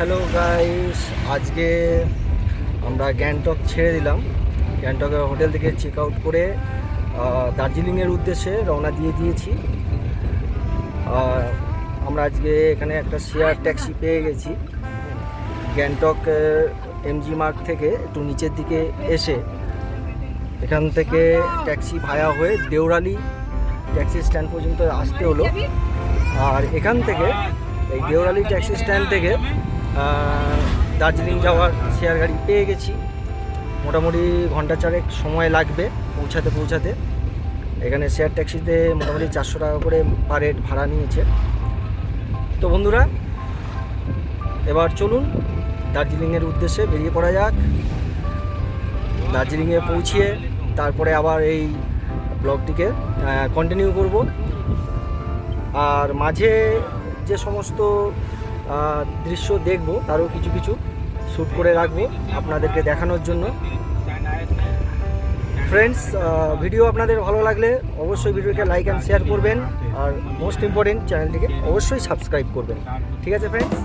Hello guys, আজকে আমরা গ্যাংটক ছেড়ে দিলাম। গ্যাংটকের হোটেল থেকে চেক আউট করে দার্জিলিংয়ের উদ্দেশ্যে রওনা দিয়ে দিয়েছি। আমরা আজকে এখানে একটা শেয়ার ট্যাক্সি পেয়ে গেছি। গ্যাংটক এমজি মার্গ থেকে একটু নিচের দিকে এসে এখান থেকে ট্যাক্সি ভায়া হয়ে দেওরালি ট্যাক্সি স্ট্যান্ড পর্যন্ত আসতে হলো। আর এখান থেকে, এই দেওরালি ট্যাক্সি স্ট্যান্ড থেকে দার্জিলিং যাওয়ার শেয়ার গাড়ি পেয়ে গেছি। মোটামুটি ঘণ্টা চারেক সময় লাগবে পৌঁছাতে পৌঁছাতে। এখানে শেয়ার ট্যাক্সিতে মোটামুটি চারশো টাকা করে পার হেড ভাড়া নিয়েছে। তো বন্ধুরা, এবার চলুন দার্জিলিংয়ের উদ্দেশ্যে বেরিয়ে পড়া যাক। দার্জিলিংয়ে পৌঁছিয়ে তারপরে আবার এই ব্লগটিকে কন্টিনিউ করব। আর মাঝে যে সমস্ত দৃশ্য দেখব, তারও কিছু কিছু শ্যুট করে রাখব আপনাদেরকে দেখানোর জন্য। ফ্রেন্ডস ভিডিও আপনাদের ভালো লাগলে অবশ্যই ভিডিওকে লাইক অ্যান্ড শেয়ার করবেন, আর মোস্ট ইম্পর্টেন্ট চ্যানেলটিকে অবশ্যই সাবস্ক্রাইব করবেন। ঠিক আছে ফ্রেন্ডস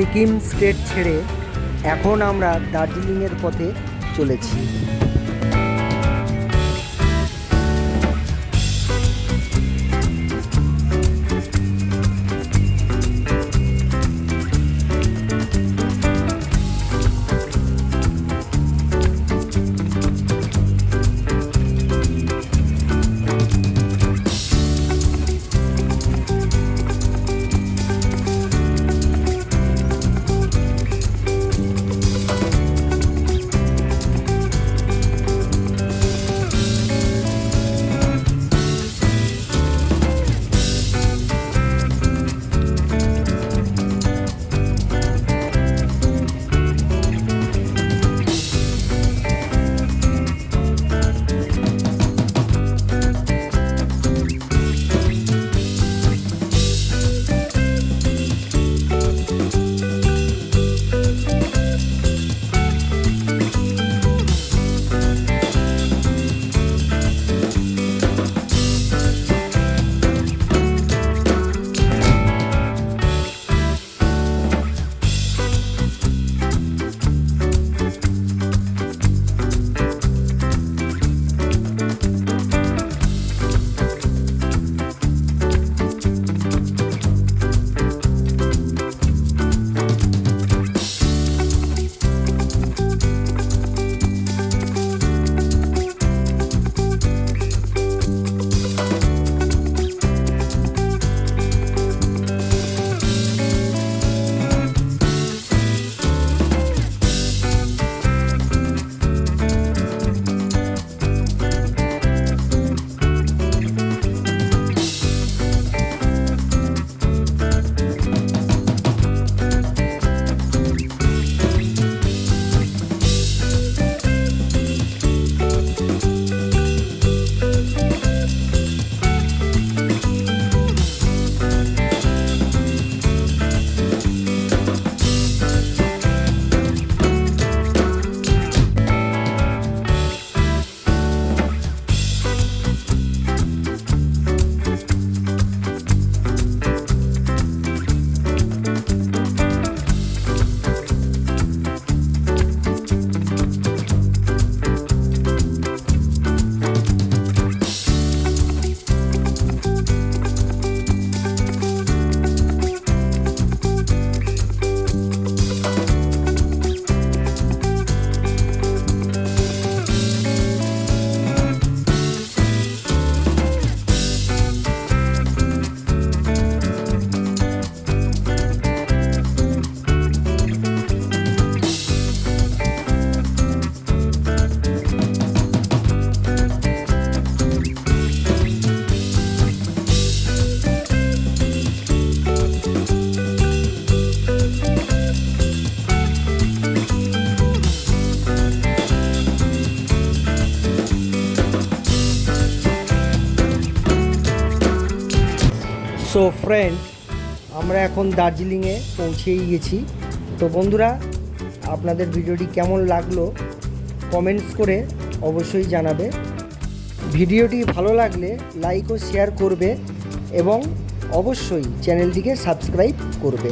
সিকিম স্টেট ছেড়ে এখন আমরা দার্জিলিংয়ের পথে চলেছি। সো ফ্রেন্ড আমরা এখন দার্জিলিংয়ে পৌঁছেই গেছি। তো বন্ধুরা, আপনাদের ভিডিওটি কেমন লাগল কমেন্টস করে অবশ্যই জানাবে। ভিডিওটি ভালো লাগলে লাইক ও শেয়ার করবে এবং অবশ্যই চ্যানেলটিকে সাবস্ক্রাইব করবে।